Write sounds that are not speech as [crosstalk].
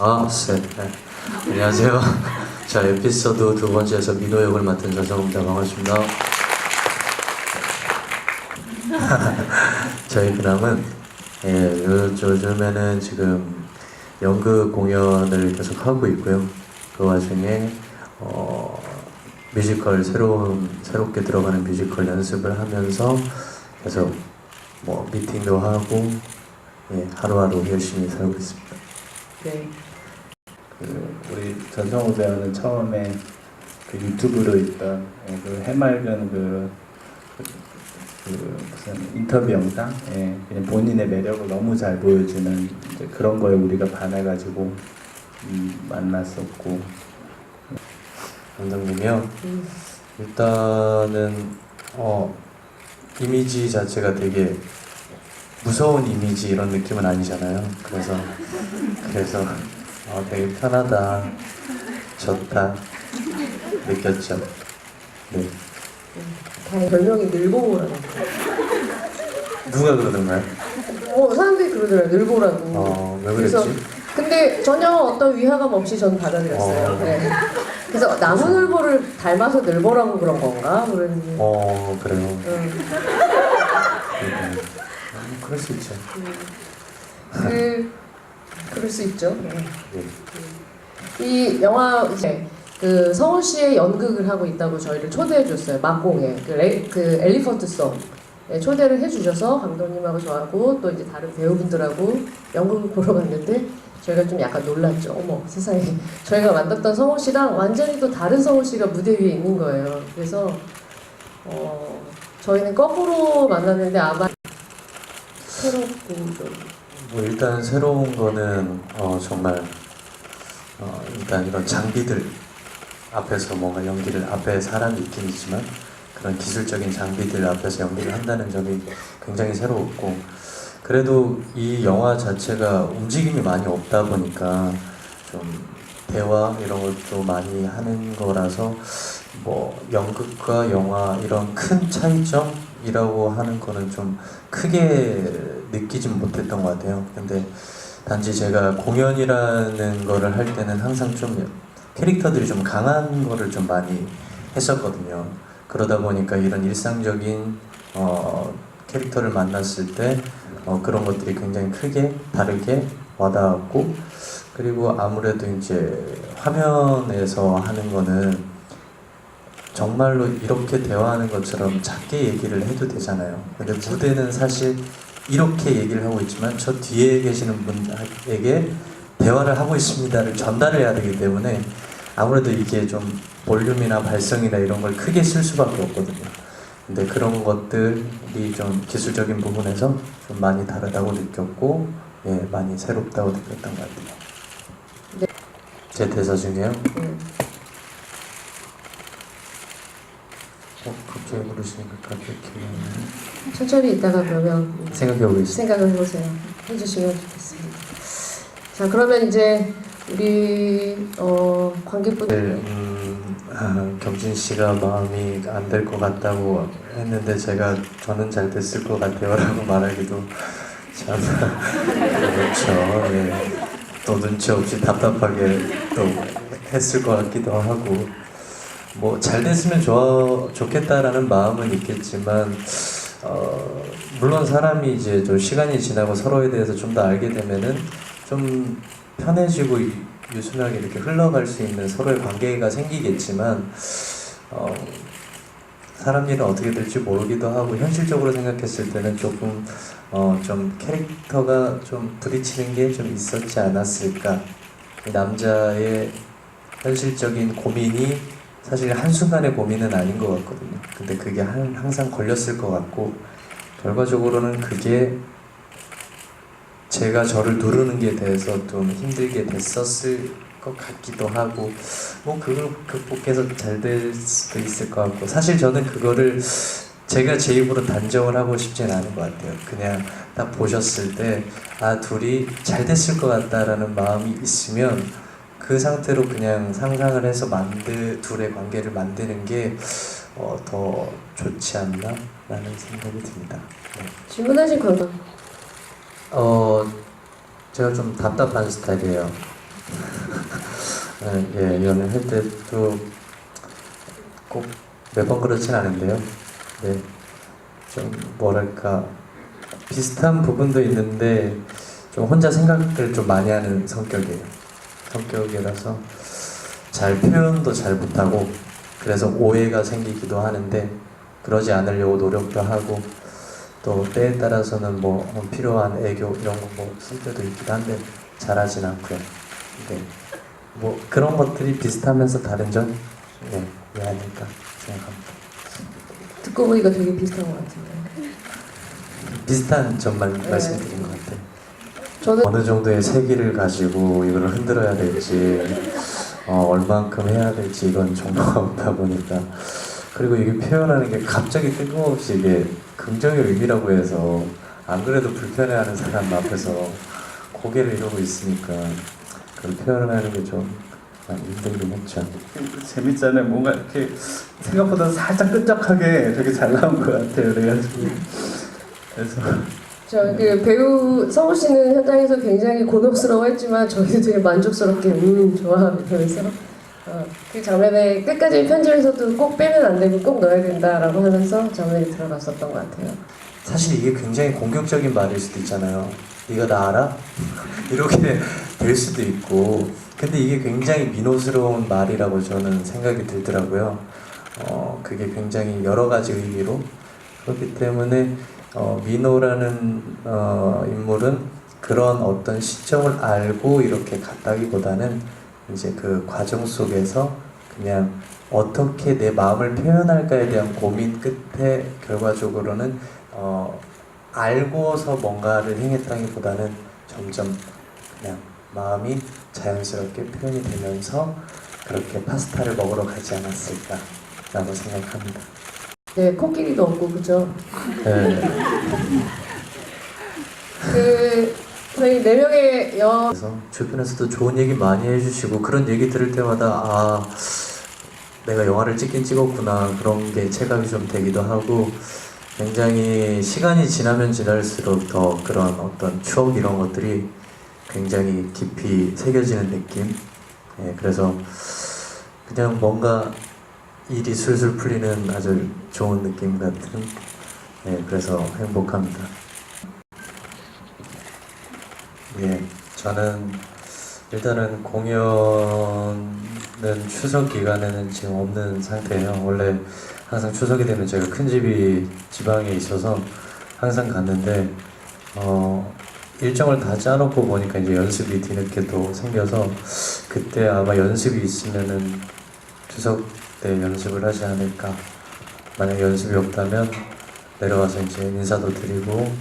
아, 네. 네. 안녕하세요. [laughs] 자, 에피소드 두 번째에서 민호 역을 맡은 전성입니다. 반갑습니다. [laughs] 저희 드람은 예, 요, 요즘에는 지금 연극 공연을 계속 하고 있고요. 그 와중에 어, 뮤지컬 새로운 새롭게 들어가는 뮤지컬 연습을 하면서 계속 뭐 미팅도 하고 예, 하루하루 열심히 살고 있습니다. 네. 그 우리 전성우 배우는 처음에 그 유튜브로 있던 예, 그 해맑은 그, 그, 그 무슨 인터뷰 영상, 예, 그냥 본인의 매력을 너무 잘 보여주는 이제 그런 거에 우리가 반해가지고 음, 만났었고 감독님이요. 음. 일단은 어 이미지 자체가 되게 무서운 이미지 이런 느낌은 아니잖아요. 그래서 그래서 어, 되게 편하다, 좋다 느꼈죠. 네. 다행 별명이 늘보라고. 누가 그러던가요? 어 사람들이 그러더라고요. 늘보라고. 어, 왜 그래서 그랬지? 근데 전혀 어떤 위화감 없이 전 받아들였어요. 어. 네. 그래서 나무늘보를 닮아서 늘보라고 그런 건가? 그랬는데. 어, 그래요. 음, 네. 음, 그럴 수 있죠. 그 그럴 수 있죠. 네. 네. 이 영화 이제 그 서울 시에 연극을 하고 있다고 저희를 초대해 줬어요. 막공에 그, 레, 그 엘리펀트 송 예, 초대를 해주셔서 감독님하고 저하고 또 이제 다른 배우분들하고 연극을 보러 갔는데 저희가 좀 약간 놀랐죠. 어머 세상에 저희가 만났던 성우 씨랑 완전히 또 다른 성우 씨가 무대 위에 있는 거예요. 그래서 어, 저희는 거꾸로 만났는데 아마 새롭고 좀 뭐 일단 새로운 거는 어, 정말 어, 일단 이런 장비들 앞에서 뭔가 연기를 앞에 사람이 있긴 있지만 그런 기술적인 장비들 앞에서 연기를 한다는 점이 굉장히 새로웠고 그래도 이 영화 자체가 움직임이 많이 없다 보니까 좀 대화 이런 것도 많이 하는 거라서 뭐 연극과 영화 이런 큰 차이점이라고 하는 거는 좀 크게 느끼진 못했던 것 같아요. 근데 단지 제가 공연이라는 거를 할 때는 항상 좀 캐릭터들이 좀 강한 거를 좀 많이 했었거든요. 그러다 보니까 이런 일상적인 어, 캐릭터를 만났을 때 어, 그런 것들이 굉장히 크게 다르게 와닿았고 그리고 아무래도 이제 화면에서 하는 거는 정말로 이렇게 대화하는 것처럼 작게 얘기를 해도 되잖아요. 근데 무대는 사실 이렇게 얘기를 하고 있지만 저 뒤에 계시는 분에게 대화를 하고 있습니다를 전달해야 되기 때문에 아무래도 이게 좀 볼륨이나 발성이나 이런 걸 크게 쓸 수밖에 없거든요. 근데 그런 것들이 좀 기술적인 부분에서 좀 많이 다르다고 느꼈고, 예, 많이 새롭다고 느꼈던 것 같아요. 네. 제 대사 중에요. 음, 어, 갑자기 물으시니까 갑자기 나네. 천천히 있다가 그러면 음, 생각해 보겠습니다. 생각을 해보세요. 해주시면 좋겠습니다. 자, 그러면 이제 우리 어, 관객분들 음, 아, 경진 씨가 마음이 안 될 것 같다고 했는데 제가 저는 잘 됐을 것 같아요라고 말하기도 참 그렇죠. 예. 또 눈치 없이 답답하게 또 했을 것 같기도 하고 뭐 잘 됐으면 좋아 좋겠다라는 마음은 있겠지만 어, 물론 사람이 이제 좀 시간이 지나고 서로에 대해서 좀 더 알게 되면은 좀 편해지고 유- 유순하게 이렇게 흘러갈 수 있는 서로의 관계가 생기겠지만 어, 사람 일은 어떻게 될지 모르기도 하고 현실적으로 생각했을 때는 조금 어, 좀 캐릭터가 좀 부딪히는 게 좀 있었지 않았을까. 이 남자의 현실적인 고민이 사실 한순간의 고민은 아닌 것 같거든요. 근데 그게 한- 항상 걸렸을 것 같고 결과적으로는 그게 제가 저를 누르는 게 대해서 좀 힘들게 됐었을 것 같기도 하고 뭐 그걸 극복해서 잘 될 수도 있을 것 같고 사실 저는 그거를 제가 제 입으로 단정을 하고 싶지는 않은 것 같아요. 그냥 딱 보셨을 때 아 둘이 잘 됐을 것 같다라는 마음이 있으면 그 상태로 그냥 상상을 해서 만들 둘의 관계를 만드는 게 어, 더 좋지 않나 라는 생각이 듭니다 네. 질문하신 관객 어 제가 좀 답답한 스타일이에요. 네, 예, 연애할 때도 꼭 매번 그렇진 않은데요. 네, 좀 뭐랄까 비슷한 부분도 있는데 좀 혼자 생각을 좀 많이 하는 성격이에요. 성격이라서 잘 표현도 잘 못하고 그래서 오해가 생기기도 하는데 그러지 않으려고 노력도 하고 또 때에 따라서는 뭐 필요한 애교 이런 거뭐쓸 때도 있기도 한데 잘하진 않고요. 네. 뭐 그런 것들이 비슷하면서 다른 점, 네, 왜 아닐까 생각합니다. 듣고 보니까 되게 비슷한 것 같은데. 비슷한 점만 네. 말씀드린 것 같아요. 저는 어느 정도의 세기를 가지고 이걸 흔들어야 될지, 어, 얼만큼 해야 될지 이건 정보가 없다 보니까 그리고 이게 표현하는 게 갑자기 뜬금없이 이게 긍정의 의미라고 해서 안 그래도 불편해하는 사람 앞에서 고개를 이러고 있으니까 그걸 표현하는 게 좀 힘들긴 했죠. 재밌잖아요. 뭔가 이렇게 생각보다 살짝 끈적하게 되게 잘 나온 것 같아요. 그래가지고 그래서 저 그 배우 성우 씨는 현장에서 굉장히 곤혹스러워했지만 저희도 되게 만족스럽게 음 좋아 이러면서 어, 그 장면에 끝까지 편집에서도 꼭 빼면 안 되고 꼭 넣어야 된다라고 하면서 장면에 들어갔었던 것 같아요. 사실 이게 굉장히 공격적인 말일 수도 있잖아요. 네가 나 알아? [laughs] 이렇게 될 수도 있고, 근데 이게 굉장히 민호스러운 말이라고 저는 생각이 들더라고요. 어, 그게 굉장히 여러 가지 의미로 그렇기 때문에 어, 민호라는 어, 인물은 그런 어떤 시점을 알고 이렇게 갔다기보다는 이제 그 과정 속에서 그냥 어떻게 내 마음을 표현할까에 대한 고민 끝에 결과적으로는 어, 알고서 뭔가를 행했다기보다는 점점 그냥 마음이 자연스럽게 표현이 되면서 그렇게 파스타를 먹으러 가지 않았을까라고 생각합니다. 네, 코끼리도 없고 그죠? 네. 그 저희 네 명의 여 그래서 주변에서도 좋은 얘기 많이 해주시고 그런 얘기 들을 때마다 아 내가 영화를 찍긴 찍었구나 그런 게 체감이 좀 되기도 하고 굉장히 시간이 지나면 지날수록 더 그런 어떤 추억 이런 것들이 굉장히 깊이 새겨지는 느낌 예, 그래서 그냥 뭔가 일이 술술 풀리는 아주 좋은 느낌 같은 예, 그래서 행복합니다. 예, 저는 일단은 공연은 추석 기간에는 지금 없는 상태예요. 원래 항상 추석이 되면 제가 큰 집이 지방에 있어서 항상 갔는데 어, 일정을 다 짜놓고 보니까 이제 연습이 뒤늦게 또 생겨서 그때 아마 연습이 있으면은 추석 때 연습을 하지 않을까. 만약 연습이 없다면 내려와서 이제 인사도 드리고